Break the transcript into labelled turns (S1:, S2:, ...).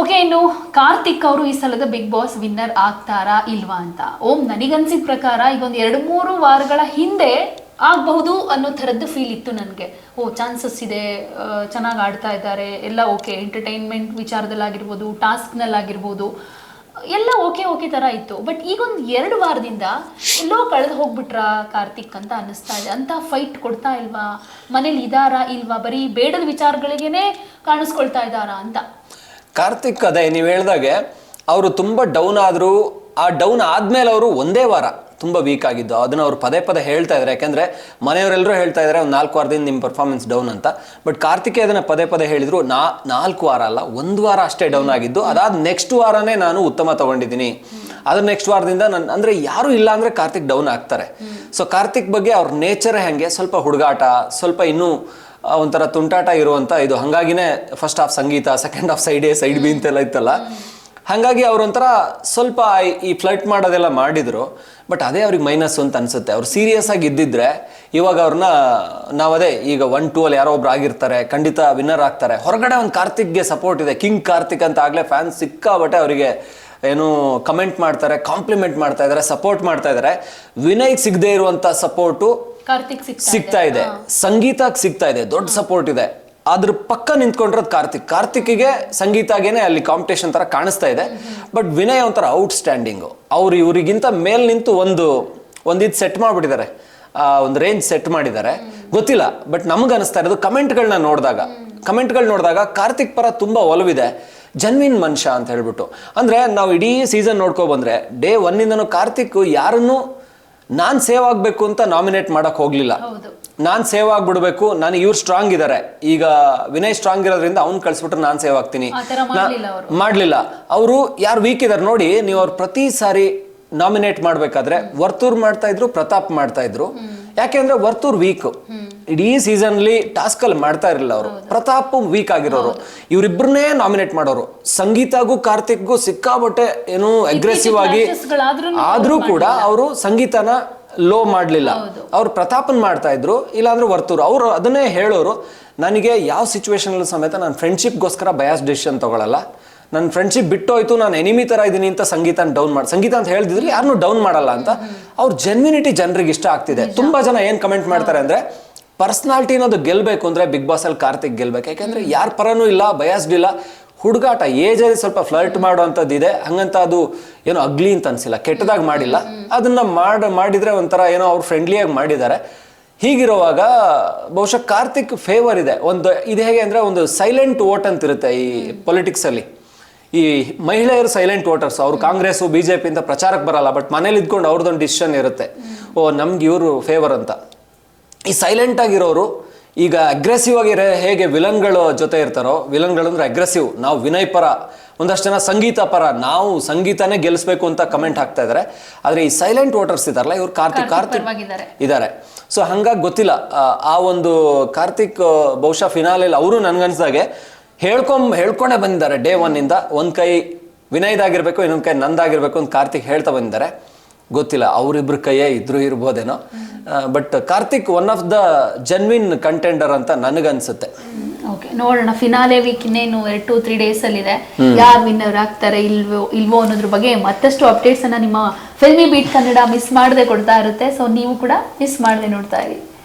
S1: Okay, ಇನ್ನು ಕಾರ್ತಿಕ್ ಅವರು ಈ ಸಲದ ಬಿಗ್ ಬಾಸ್ ವಿನ್ನರ್ ಆಗ್ತಾರಾ ಇಲ್ವಾ ಅಂತ. ಓಂ, ನನಗನ್ಸಿದ ಪ್ರಕಾರ ಈಗ ಒಂದು ಎರಡು ಮೂರು ವಾರಗಳ ಹಿಂದೆ ಆಗಬಹುದು ಅನ್ನೋ ಥರದ್ದು ಫೀಲ್ ಇತ್ತು ನನಗೆ. ಓ ಚಾನ್ಸಸ್ ಇದೆ ಚೆನ್ನಾಗಿ ಆಡ್ತಾ ಇದ್ದಾರೆ, ಎಲ್ಲ ಓಕೆ. ಎಂಟರ್ಟೈನ್ಮೆಂಟ್ ವಿಚಾರದಲ್ಲಾಗಿರ್ಬೋದು ಟಾಸ್ಕ್ನಲ್ಲಾಗಿರ್ಬೋದು ಎಲ್ಲ ಓಕೆ ಓಕೆ ಥರ ಇತ್ತು. ಬಟ್ ಈಗೊಂದು ಎರಡು ವಾರದಿಂದ ಎಲ್ಲೋ ಕಳೆದು ಹೋಗ್ಬಿಟ್ರಾ ಕಾರ್ತಿಕ್ ಅಂತ ಅನ್ನಿಸ್ತಾ ಇದೆ. ಅಂತ ಫೈಟ್ ಕೊಡ್ತಾ ಇಲ್ವಾ? ಮನೇಲಿ ಇದಾರಾ ಇಲ್ವಾ? ಬರೀ ಬೇಡದ ವಿಚಾರಗಳಿಗೇನೆ ಕಾಣಿಸ್ಕೊಳ್ತಾ ಇದ್ದಾರಾ ಅಂತ.
S2: ಕಾರ್ತಿಕ್ ಅದೇ ನೀವು ಹೇಳಿದಾಗೆ ಅವರು ತುಂಬ ಡೌನ್ ಆದರೂ, ಆ ಡೌನ್ ಆದಮೇಲೆ ಅವರು ಒಂದೇ ವಾರ ತುಂಬ ವೀಕ್ ಆಗಿದ್ದು. ಅದನ್ನು ಅವರು ಪದೇ ಪದೇ ಹೇಳ್ತಾ ಇದ್ದಾರೆ ಯಾಕೆಂದರೆ ಮನೆಯವರೆಲ್ಲರೂ ಹೇಳ್ತಾ ಇದ್ದಾರೆ ಒಂದು ನಾಲ್ಕು ವಾರದಿಂದ ನಿಮ್ಮ ಪರ್ಫಾರ್ಮೆನ್ಸ್ ಡೌನ್ ಅಂತ. ಬಟ್ ಕಾರ್ತಿಕೇ ಅದನ್ನು ಪದೇ ಪದೇ ಹೇಳಿದರು, ನಾ, ನಾಲ್ಕು ವಾರ ಅಲ್ಲ, ಒಂದು ವಾರ ಅಷ್ಟೇ ಡೌನ್ ಆಗಿದ್ದು. ಅದಾದ ನೆಕ್ಸ್ಟ್ ವಾರನೇ ನಾನು ಉತ್ತಮ ತಗೊಂಡಿದ್ದೀನಿ. ಅದ್ರ ನೆಕ್ಸ್ಟ್ ವಾರದಿಂದ ನನ್ನ ಅಂದರೆ ಯಾರು ಇಲ್ಲ ಅಂದರೆ ಕಾರ್ತಿಕ್ ಡೌನ್ ಆಗ್ತಾರೆ. ಸೊ ಕಾರ್ತಿಕ್ ಬಗ್ಗೆ ಅವ್ರ ನೇಚರೇ ಹೇಗೆ ಸ್ವಲ್ಪ ಹುಡುಗಾಟ, ಸ್ವಲ್ಪ ಇನ್ನೂ ಒಂಥರ ತುಂಟಾಟ ಇರುವಂತ ಇದು. ಹಂಗಾಗಿನೇ first half Sangeetha second half side A side B ಅಂತೆಲ್ಲ ಇತ್ತಲ್ಲ. ಹಾಗಾಗಿ ಅವ್ರೊಂಥರ ಸ್ವಲ್ಪ ಈ- ಫ್ಲೈಟ್ ಫ್ಲರ್ಟ್ ಮಾಡೋದೆಲ್ಲ ಮಾಡಿದ್ರು. ಬಟ್ ಅದೇ ಅವ್ರಿಗೆ ಮೈನಸ್ ಅಂತ ಅನ್ಸುತ್ತೆ. ಅವ್ರು ಸೀರಿಯಸ್ ಆಗಿ ಇದ್ದಿದ್ರೆ ಇವಾಗ ಅವ್ರನ್ನ ನಾವದೇ ಈಗ ಒನ್ ಟೂ ಅಲ್ಲಿ ಯಾರೋ ಒಬ್ರು ಆಗಿರ್ತಾರೆ ಖಂಡಿತ ವಿನ್ನರ್ ಆಗ್ತಾರೆ. ಹೊರಗಡೆ ಒಂದು ಕಾರ್ತಿಕ್ಗೆ ಸಪೋರ್ಟ್ ಇದೆ. ಕಿಂಗ್ ಕಾರ್ತಿಕ್ ಅಂತ ಆಗಲೇ ಫ್ಯಾನ್ಸ್ ಸಿಕ್ಕಾಬಟ್ಟೆ ಅವರಿಗೆ ಏನು ಕಮೆಂಟ್ ಮಾಡ್ತಾರೆ ಕಾಂಪ್ಲಿಮೆಂಟ್ ಮಾಡ್ತಾ ಇದ್ದಾರೆ ಸಪೋರ್ಟ್ ಮಾಡ್ತಾ ಇದ್ದಾರೆ ವಿನಯ್ಗೆ ಸಿಗದೆ ಇರುವಂತ ಸಪೋರ್ಟು
S1: ಕಾರ್ತಿಕ್
S2: ಸಿಗ್ತಾ ಇದೆ. ಸಂಗೀತಕ್ಕೆ ಸಿಗ್ತಾ ಇದೆ. ದೊಡ್ಡ ಸಪೋರ್ಟ್ ಇದೆ. ಅದ್ರ ಪಕ್ಕ ನಿಂತ್ಕೊಂಡಿರೋದು ಕಾರ್ತಿಕ್. ಕಾರ್ತಿಕ್ಗೆ ಸಂಗೀತಾಗೇನೆ ಅಲ್ಲಿ ಕಾಂಪಿಟೇಷನ್ ತರ ಕಾಣಿಸ್ತಾ ಇದೆ. ಬಟ್ ವಿನಯ್ ಒಂಥರ ಔಟ್ ಸ್ಟ್ಯಾಂಡಿಂಗು ಅವ್ರು ಇವರಿಗಿಂತ ಮೇಲ್ ನಿಂತು ಒಂದು ಒಂದಿದ್ ಸೆಟ್ ಮಾಡ್ಬಿಟ್ಟಿದ್ದಾರೆ. ಒಂದು ರೇಂಜ್ ಸೆಟ್ ಮಾಡಿದ್ದಾರೆ. ಗೊತ್ತಿಲ್ಲ ಬಟ್ ನಮ್ಗೆ ಅನಿಸ್ತಾ ಇರೋದು ಕಮೆಂಟ್ಗಳನ್ನ ನೋಡಿದಾಗ. ಕಮೆಂಟ್ಗಳು ನೋಡಿದಾಗ ಕಾರ್ತಿಕ್ ಪರ ತುಂಬಾ ಒಲವಿದೆ. ಜನ್ವಿನ್ ಮನುಷ್ಯ ಅಂತ ಹೇಳ್ಬಿಟ್ಟು. ಅಂದ್ರೆ ನಾವು ಇಡೀ ಸೀಸನ್ ನೋಡ್ಕೊ ಬಂದ್ರೆ ಡೇ ಒನ್ನಿಂದನೂ ಕಾರ್ತಿಕ್ ಯಾರನ್ನೂ ನಾನ್ ಸೇವ್ ಆಗ್ಬೇಕು ಅಂತ ನಾಮಿನೇಟ್ ಮಾಡಕ್ ಹೋಗ್ಲಿಲ್ಲ. ನಾನು ಸೇವ್ ಆಗ್ಬಿಡ್ಬೇಕು ನಾನು ಇವ್ರು ಸ್ಟ್ರಾಂಗ್ ಇದ್ದಾರೆ ಈಗ ವಿನಯ್ ಸ್ಟ್ರಾಂಗ್ ಇರೋದ್ರಿಂದ ಅವ್ನ್ ಕಳಿಸ್ಬಿಟ್ರೆ ನಾನ್ ಸೇವ್ ಆಗ್ತೀನಿ.
S1: ಮಾಡ್ಲಿಲ್ಲ ಅವರು.
S2: ಯಾರು ವೀಕ್ ಇದ್ದಾರೆ ನೋಡಿ ನೀವು ಅವ್ರು ಪ್ರತಿ ಸಾರಿ ನಾಮಿನೇಟ್ ಮಾಡ್ಬೇಕಾದ್ರೆ ವರ್ತೂರ್ ಮಾಡ್ತಾ ಇದ್ರು ಪ್ರತಾಪ್ ಮಾಡ್ತಾ ಇದ್ರು. ಯಾಕೆಂದ್ರೆ ವರ್ತೂರ್ ವೀಕ್ ಇಡೀ ಸೀಸನ್ಲಿ ಟಾಸ್ಕಲ್ಲಿ ಟಾಸ್ಕ್ ಅಲ್ಲಿ ಮಾಡ್ತಾ ಇರಲಿಲ್ಲ ಅವರು. ಪ್ರತಾಪ್ ವೀಕ್ ಆಗಿರೋರು. ಇವರಿಬ್ಬರನ್ನೇ ನಾಮಿನೇಟ್ ಮಾಡೋರು. ಸಂಗೀತಗೂ ಕಾರ್ತಿಕ್ಗೂ ಸಿಕ್ಕಾಬಟ್ಟೆ ಏನು ಅಗ್ರೆಸಿವ್ ಆಗಿ ಆದ್ರೂ ಕೂಡ ಅವರು ಸಂಗೀತನ ಲೋ ಮಾಡಲಿಲ್ಲ. ಅವ್ರು ಪ್ರತಾಪನ್ ಮಾಡ್ತಾ ಇದ್ರು ಇಲ್ಲಾಂದ್ರೆ ವರ್ತೂರು. ಅವರು ಅದನ್ನೇ ಹೇಳೋರು ನನಗೆ ಯಾವ ಸಿಚುವೇಶನ್ ಸಮೇತ ನಾನು ಫ್ರೆಂಡ್ಶಿಪ್ಗೋಸ್ಕರ ಬಯಾಸ್ ಡಿಸಿಷನ್ ತಗೊಳಲ್ಲ. ನನ್ನ ಫ್ರೆಂಡ್ಶಿಪ್ ಬಿಟ್ಟೋಯ್ತು ನಾನು ಎನಿಮಿ ತರ ಇದೀನಿ ಅಂತ ಸಂಗೀತನ ಡೌನ್ ಮಾಡಿ ಸಂಗೀತ ಅಂತ ಹೇಳಿದ್ರೆ ಯಾರನ್ನೂ ಡೌನ್ ಮಾಡಲ್ಲ ಅಂತ. ಅವ್ರ ಜೆನ್ಯುನಿಟಿ ಜನರಿಗೆ ಇಷ್ಟ ಆಗ್ತಿದೆ. ತುಂಬಾ ಜನ ಏನ್ ಕಮೆಂಟ್ ಮಾಡ್ತಾರೆ ಅಂದ್ರೆ ಪರ್ಸನಾಲಿಟಿ ಅನ್ನೋದು ಗೆಲ್ಬೇಕು ಅಂದ್ರೆ ಬಿಗ್ ಬಾಸ್ ಅಲ್ಲಿ ಕಾರ್ತಿಕ್ ಗೆಲ್ಬೇಕು. ಯಾಕಂದ್ರೆ ಯಾರ ಪರನೂ ಇಲ್ಲ ಬಯಸ್ಡ್ ಇಲ್ಲ. ಹುಡುಗಾಟ ಏಜಲ್ಲಿ ಸ್ವಲ್ಪ ಫ್ಲರ್ಟ್ ಮಾಡುವಂಥದ್ದು ಇದೆ ಹಂಗಂತ ಅದು ಏನೋ ಅಗ್ಲಿ ಅಂತ ಅನ್ಸಿಲ್ಲ ಕೆಟ್ಟದಾಗಿ ಮಾಡಿಲ್ಲ. ಅದನ್ನ ಮಾಡ ಮಾಡಿದ್ರೆ ಒಂಥರ ಏನೋ ಅವ್ರು ಫ್ರೆಂಡ್ಲಿಯಾಗಿ ಮಾಡಿದ್ದಾರೆ. ಹೀಗಿರುವಾಗ ಬಹುಶಃ ಕಾರ್ತಿಕ್ ಫೇವರ್ ಇದೆ. ಒಂದು ಇದು ಹೇಗೆ ಅಂದ್ರೆ ಒಂದು ಸೈಲೆಂಟ್ ವೋಟ್ ಅಂತ ಇರುತ್ತೆ ಈ ಪೊಲಿಟಿಕ್ಸಲ್ಲಿ ಈ ಮಹಿಳೆಯರು ಸೈಲೆಂಟ್ ವೋಟರ್ಸ್ ಅವ್ರು ಕಾಂಗ್ರೆಸ್ ಬಿಜೆಪಿ ಅಂತ ಪ್ರಚಾರಕ್ಕೆ ಬರಲ್ಲ ಬಟ್ ಮನೇಲಿ ಇದ್ಕೊಂಡು ಅವ್ರದ್ದೊಂದು ಡಿಸಿಷನ್ ಇರುತ್ತೆ. ಓ ನಮ್ಗೆ ಇವರು ಫೇವರ್ ಅಂತ. ಈ ಸೈಲೆಂಟ್ ಆಗಿರೋರು ಈಗ ಅಗ್ರೆಸಿವ್ ಆಗಿ ಹೇಗೆ ವಿಲನ್ಗಳ ಜೊತೆ ಇರ್ತಾರೋ ವಿಲನ್ಗಳು ಅಂದ್ರೆ ಅಗ್ರೆಸಿವ್ ನಾವು ವಿನಯ್ ಪರ ಒಂದಷ್ಟು ಜನ ಸಂಗೀತ ಪರ ನಾವು ಸಂಗೀತನೇ ಗೆಲ್ಲಿಸ್ಬೇಕು ಅಂತ ಕಮೆಂಟ್ ಹಾಕ್ತಾ ಇದಾರೆ. ಆದ್ರೆ ಈ ಸೈಲೆಂಟ್ ವೋಟರ್ಸ್ ಇದಾರಲ್ಲ ಇವ್ರು ಕಾರ್ತಿಕ್ ಕಾರ್ತಿಕ್
S1: ಇದಾರೆ.
S2: ಇದ್ದಾರೆ ಸೊ ಹಂಗಾಗಿ ಗೊತ್ತಿಲ್ಲ ಆ, ಒಂದು ಕಾರ್ತಿಕ್ ಬಹುಶಃ ಫಿನಾಲೆಯಲ್ಲಿ ಅವರು ನನ್ಗನ್ಸ್ದಾಗೆ ಹೇಳ್ಕೊಂಬ ಹೇಳ್ಕೊಂಡೇ ಬಂದಿದ್ದಾರೆ. ಡೇ ಒನ್ ಇಂದ ಒಂದ್ ಕೈ ವಿನಯ್ದಾಗಿರ್ಬೇಕು ಇನ್ನೊಂದ್ ಕೈ ನಂದಾಗಿರ್ಬೇಕು ಅಂತ ಕಾರ್ತಿಕ್ ಹೇಳ್ತಾ ಬಂದಿದ್ದಾರೆ. ಗೊತ್ತಿಲ್ಲ ಅವರಿಬ್ರ ಕೈಯೇ ಇದ್ರು ಇರ್ಬೋದೇನೋ. But Karthik one of the genuine contender ಅಂತ ನನಗನ್ಸುತ್ತೆ.
S1: ಓಕೆ ನೋಡೋಣ ಫಿನಾಲೆ ವೀಕ್ ಇನ್ನೇನು ಎರಡು ಟು ತ್ರೀ ಡೇಸ್ ಅಲ್ಲಿ ಇದೆ ಯಾರು ವಿನ್ನರ್ ಆಗ್ತಾರೆ ಇಲ್ವೋ ಇಲ್ವೋ ಅನ್ನೋದ್ರ ಬಗ್ಗೆ ಮತ್ತಷ್ಟು ಅಪ್ಡೇಟ್ಸ್ ಅನ್ನ ನಿಮ್ಮ ಫಿಲ್ಮಿ ಬೀಟ್ ಕನ್ನಡ ಮಿಸ್ ಮಾಡದೆ ಕೊಡ್ತಾ ಇರುತ್ತೆ. ಸೊ ನೀವು ಕೂಡ ಮಿಸ್ ಮಾಡದೆ ನೋಡ್ತಾ ಇರಿ.